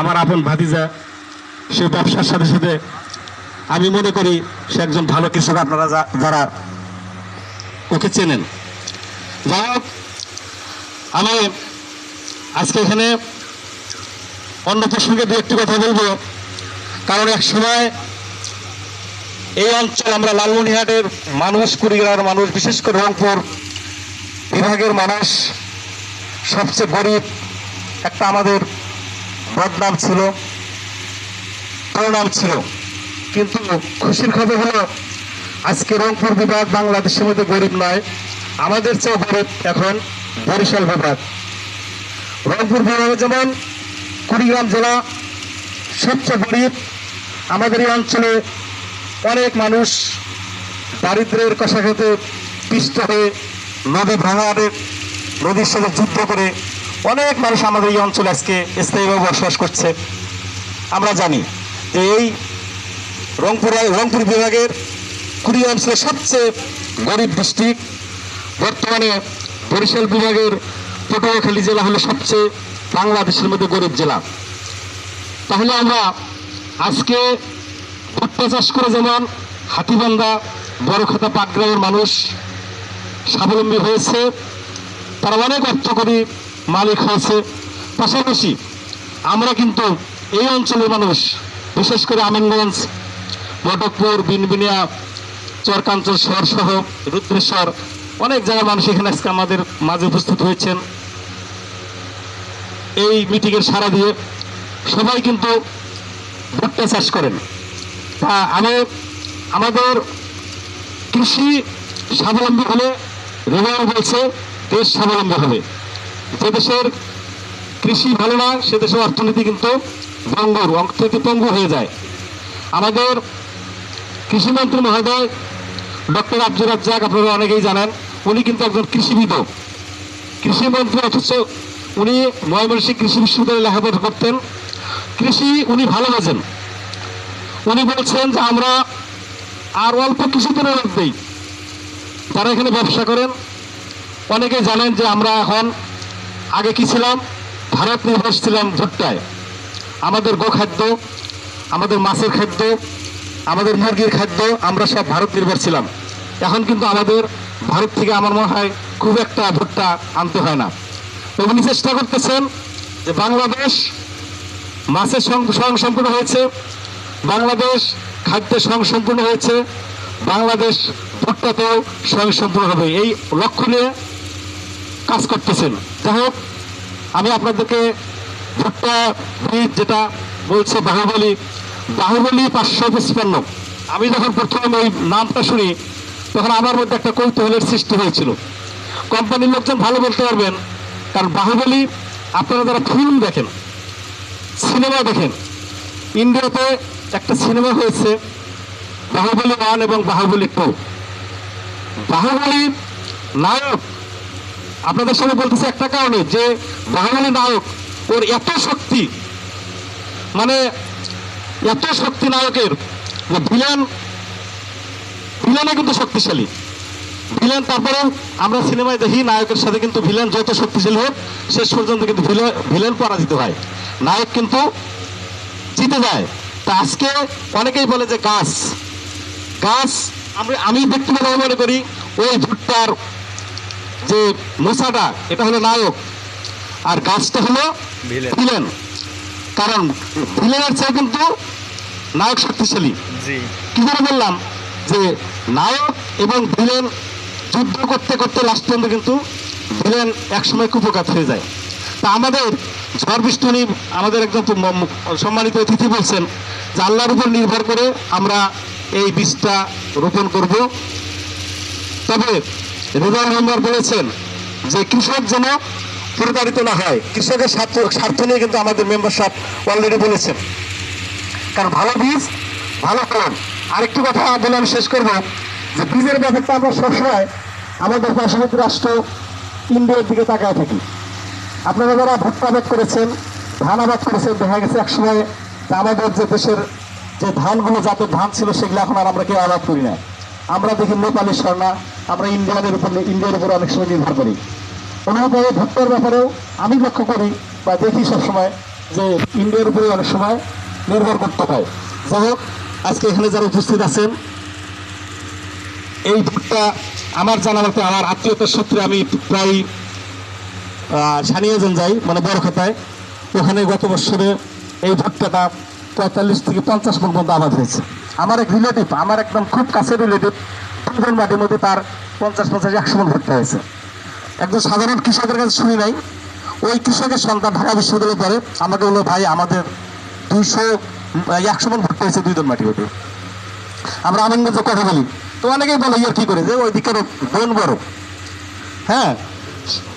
আমার আপন ভাতিজা, সে ব্যবসার সাথে সাথে আমি মনে করি সে একজন ভালো কৃষক আপনারা যারা, ওকে চেনেন। যাই হোক, আমি আজকে এখানে অন্য প্রসঙ্গে দু একটি কথা বলব। কারণ এক সময় এই অঞ্চল আমরা লালমনিহাটের মানুষ, কুড়িগ্রামের মানুষ, বিশেষ করে রংপুর বিভাগের মানুষ, সবচেয়ে গরিব একটা আমাদের বদনাম ছিল, প্রণাম ছিল। কিন্তু খুশির খবর হলো, আজকে রংপুর বিভাগ বাংলাদেশের মধ্যে গরিব নয়, আমাদের চেয়েও গরিব এখন বরিশাল বিভাগ। রংপুর বিভাগে যেমন কুড়িগ্রাম জেলা সবচেয়ে গরিব, আমাদের এই অঞ্চলে অনেক মানুষ দারিদ্রের কষাঘাতে পিষ্ট হয়ে নদী ভাঙারের নদীর সাথে যুদ্ধ করে অনেক মানুষ আমাদের এই অঞ্চলে আজকে স্থায়ীভাবে বসবাস করছে। আমরা জানি যে এই রংপুর রংপুর বিভাগের কুড়ি অঞ্চলের সবচেয়ে গরিব ডিস্ট্রিক্ট বর্তমানে বরিশাল বিভাগের পটুয়াখালী জেলা হলো সবচেয়ে বাংলাদেশের মধ্যে গরিব জেলা। তাহলে আমরা আজকে ভুট্টা চাষ করে যেমন হাতিবান্ধা, বড়খাতা পাটগ্রামের মানুষ স্বাবলম্বী হয়েছে, তারা অনেক অর্থকরী মালিক হয়েছে। পাশাপাশি আমরা কিন্তু এই অঞ্চলের মানুষ, বিশেষ করে আমিনগঞ্জ মটকপুর বিনবিনিয়া, চরকাঞ্চল শহর সহ রুদ্রেশ্বর, অনেক জায়গার মানুষ এখানে আজকে আমাদের মাঝে উপস্থিত হয়েছেন। এই মিটিংয়ের সারা দিয়ে সবাই কিন্তু ভুট্টা চাষ করেন। তা আমি আমাদের কৃষি স্বাবলম্বী হলে রেবাও বলছে, দেশ স্বাবলম্বী হবে। যে দেশের কৃষি ভালো না, সে দেশের অর্থনীতি কিন্তু ভঙ্গুর, অর্থনীতি পঙ্গু হয়ে যায়। আমাদের কৃষিমন্ত্রী মহোদয় ডক্টর আব্দুর রাজ্জাক, আপনারা অনেকেই জানেন, উনি কিন্তু একজন কৃষিবিদও। কৃষিমন্ত্রী অথচ উনি ময়মনসিংহ কৃষি বিশ্ববিদ্যালয়ে লেখাপড়া করতেন। কৃষি উনি ভালোবাসেন উনি বলছেন যে আমরা আর অল্প কিছুদিনের মধ্যেই যারা এখানে ব্যবসা করেন, অনেকে জানেন যে আমরা এখন আগে কি ছিলাম? ভারত নির্ভর ছিলাম ভুট্টায় আমাদের গোখাদ্য, আমাদের মাছের খাদ্য, আমাদের মুরগির খাদ্য, আমরা সব ভারত নির্ভর ছিলাম। এখন কিন্তু আমাদের ভারত থেকে আমার মনে হয় খুব একটা ভুট্টা আনতে হয় না। উনি চেষ্টা করতেছেন যে বাংলাদেশ মাছের সং- স্বয়ংসম্পূর্ণ হয়েছে, বাংলাদেশ খাদ্যে স্বয়ংসম্পূর্ণ হয়েছে, বাংলাদেশ ভুট্টাতেও স্বয়ংসম্পূর্ণ হবে। এই লক্ষ্য নিয়ে কাজ করতেছেন। যাই হোক, আমি আপনাদেরকে যেটা বলছে বাহুবলী বাহুবলী পাঁচশো পঁচপান্ন। আমি যখন প্রথম ওই নামটা শুনি, তখন আমার মধ্যে একটা কৌতূহলের সৃষ্টি হয়েছিল। কোম্পানির লোকজন ভালো বলতে পারবেন, কারণ বাহুবলী আপনারা যারা ফিল্ম দেখেন সিনেমা দেখেন, ইন্ডিয়াতে একটা সিনেমা হয়েছে বাহুবলী ওয়ান এবং বাহুবলী টু। বাহুবলীর নায়ক আপনাদের সঙ্গে বলতেছে একটা কারণে যে বাঙালি নায়ক ওর এত শক্তি মানে এত শক্তি নায়কের, যে ভিলেন ভিলেনে কিন্তু শক্তিশালী। ভিলেন তারপরে আমরা সিনেমায় দেখি নায়কের সাথে কিন্তু ভিলেন যত শক্তিশালী হোক, শেষ পর্যন্ত কিন্তু ভিলে- ভিলেন পরাজিত হয়। নায়ক কিন্তু জিতে যায়। তা আজকে অনেকেই বলে যে গাছ গাছ, আমি আমি ব্যক্তিগতভাবে মনে করি ওই ভুট্টার যে মোসাটা এটা হলো নায়ক। আর গাছটা হলো ভিলেন। কারণ ভিলেনের চেয়ে কিন্তু নায়ক শক্তিশালী। কি করে বললাম? যে নায়ক এবং ভিলেন যুদ্ধ করতে করতে লাস্ট পর্যন্ত কিন্তু ভিলেন একসময় কুপকাত হয়ে যায়। তা আমাদের ঝড় বৃষ্টি আমাদের একজন সম্মানিত অতিথি বলছেন যে আল্লাহর উপর নির্ভর করে আমরা এই বীজটা রোপণ করব। তবে রেজাল মেম্বার বলেছেন যে কৃষক যেন প্রতারিত না হয়। কৃষকের স্বার্থ স্বার্থ নিয়ে কিন্তু আমাদের মেম্বার মেম্বারশিপ অলরেডি বলেছেন। কারণ ভালো বীজ, ভালো ফলন। আরেকটি কথা বলে আমি শেষ করব, যে বীজের ব্যাপারটা আমরা সবসময় আমাদের পার্শ্ববর্তী রাষ্ট্র ইন্ডিয়ার দিকে তাকায় থাকি। আপনারা যারা ভুট্টা আবাদ করেছেন, ধান আবাদ করেছেন, দেখা গেছে একসময় আমাদের যে দেশের যে ধানগুলো, জাতের ধান ছিল, সেগুলো এখন আর আমরা কেউ আবাদ করি না আমরা দেখি নেপালি স্বর্ণা আমরা ইন্ডিয়ানের উপর ইন্ডিয়ার উপর অনেক সময় নির্ভর করি। অনুরূপভাবে ভুট্টার ব্যাপারেও আমি লক্ষ্য করি বা দেখি সবসময় যে ইন্ডিয়ার উপরে অনেক সময় নির্ভর করতে হয়। যাই হোক, আজকে এখানে যারা উপস্থিত আছেন, এই ভোটটা আমার জানা মতে আমার আত্মীয়তার সূত্রে আমি প্রায় সানিয়াজন যাই মানে বড় খাতায় ওখানে গত বছরে এই ভুট্টাটা পঁয়তাল্লিশ থেকে পঞ্চাশ পর্যন্ত আবাদ হয়েছে। আমার এক রিলেটিভ আমার একদম খুব কাছের রিলেটিভ দুজন মাটির মধ্যে তার পঞ্চাশ পঞ্চাশ, একশো মন ভুট্টা হয়েছে। একজন সাধারণ কৃষকের কাছে শুনি নাই। ওই কৃষকের সন্তান ঢাকা বিশ্ববিদ্যালয়ে পড়ে। আমাকে বলল, ভাই, আমাদের দুইশো একশো মন ভুট্টা হয়েছে দুই জন মাটি মধ্যে আমরা আনন্দ কথা বলি। তো অনেকেই বলে, ইয়ার কি করে? যে ওই দিকের বোন বড়। হ্যাঁ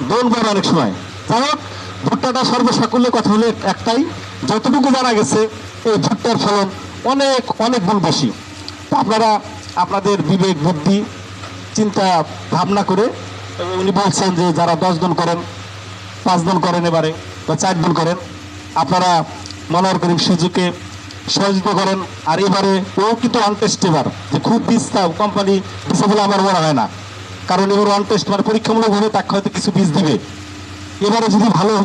দোল বড় অনেক সময়। যাই হোক, ভুট্টাটা সর্বসাকুল্যে কথা হলে একটাই, যতটুকু জানা গেছে, এই ভুট্টার ফলন অনেক অনেক গুণ বেশি। আপনারা আপনাদের বিবেক, বুদ্ধি, চিন্তা, ভাবনা করে উনি বলছেন যে যারা দশ জন করেন, পাঁচ জন করেন এবারে বা চার জন করেন, আপনারা মনোহর করিম সুযোগে সহযোগিতা করেন। আর এবারে ও কিন্তু অনটেস্ট এবার, যে খুব বিস্তা কোম্পানি দিচ্ছে বলে আমার মনে হয় না। কারণ এবার অনটেস্ট মানে পরীক্ষামূলকভাবে তাকে হয়তো কিছু বীজ দিবে। এবারে যদি ভালো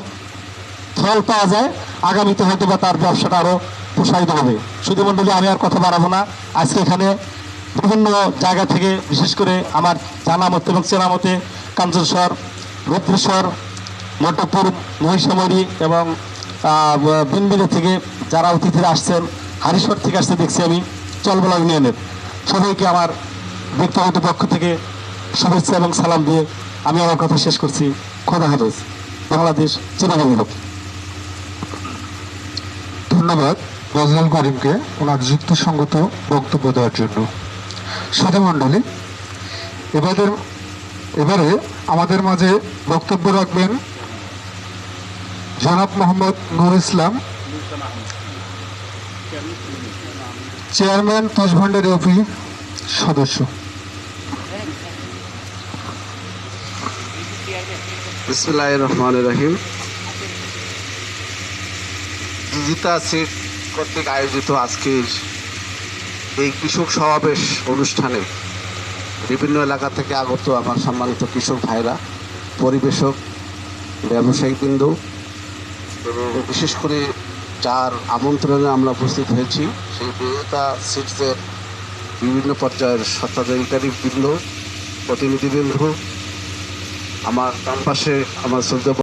ফল পাওয়া যায়, আগামীতে হয়তো বা তার ব্যবসাটা আরও প্রসারিত হবে। শুধু আমি আর কথা বাড়াবো না। আজকে এখানে বিভিন্ন জায়গা থেকে, বিশেষ করে আমার জানা মতে এবং চেনা মতে কাঞ্চনস্বর রুদ্রেশ্বর মটপুর মহিষামরি এবং বিনবিনে থেকে যারা অতিথিরা আসছেন হারিশ্বর থেকে আসতে দেখছি আমি চলবলা ইউনিয়নের। সবাইকে আমার ব্যক্তিগত পক্ষ থেকে শুভেচ্ছা এবং সালাম দিয়ে আমি আমার কথা শেষ করছি। খোদা হাফেজ। বাংলাদেশ চিরদিন হোক। ধন্যবাদ। বজলাল করিমকে ওনার যুক্তিসঙ্গত বক্তব্য দেওয়ার জন্য। সাথে মণ্ডলী এবারে আমাদের মাঝে বক্তব্য রাখবেন জনাব মোহাম্মদ নুর ইসলাম, চেয়ারম্যান তুষ অফিস সদস্য। বিসমুল্লাহ রহমান রহিম। জিতা সিট কর্তৃক আয়োজিত আজকের এই কৃষক সমাবেশ অনুষ্ঠানে বিভিন্ন এলাকা থেকে আগত আমার সম্মানিত কৃষক ভাইরা, পরিবেশক ব্যবসায়িকবৃন্দ বিশেষ করে যার আমন্ত্রণে আমরা উপস্থিত হয়েছি, সেই বিজেতা সিটসের বিভিন্ন পর্যায়ের স্বত্বাধিকারী বৃন্দ, প্রতিনিধিবৃন্দ, আমার ডান পাশে আমার শ্রদ্ধা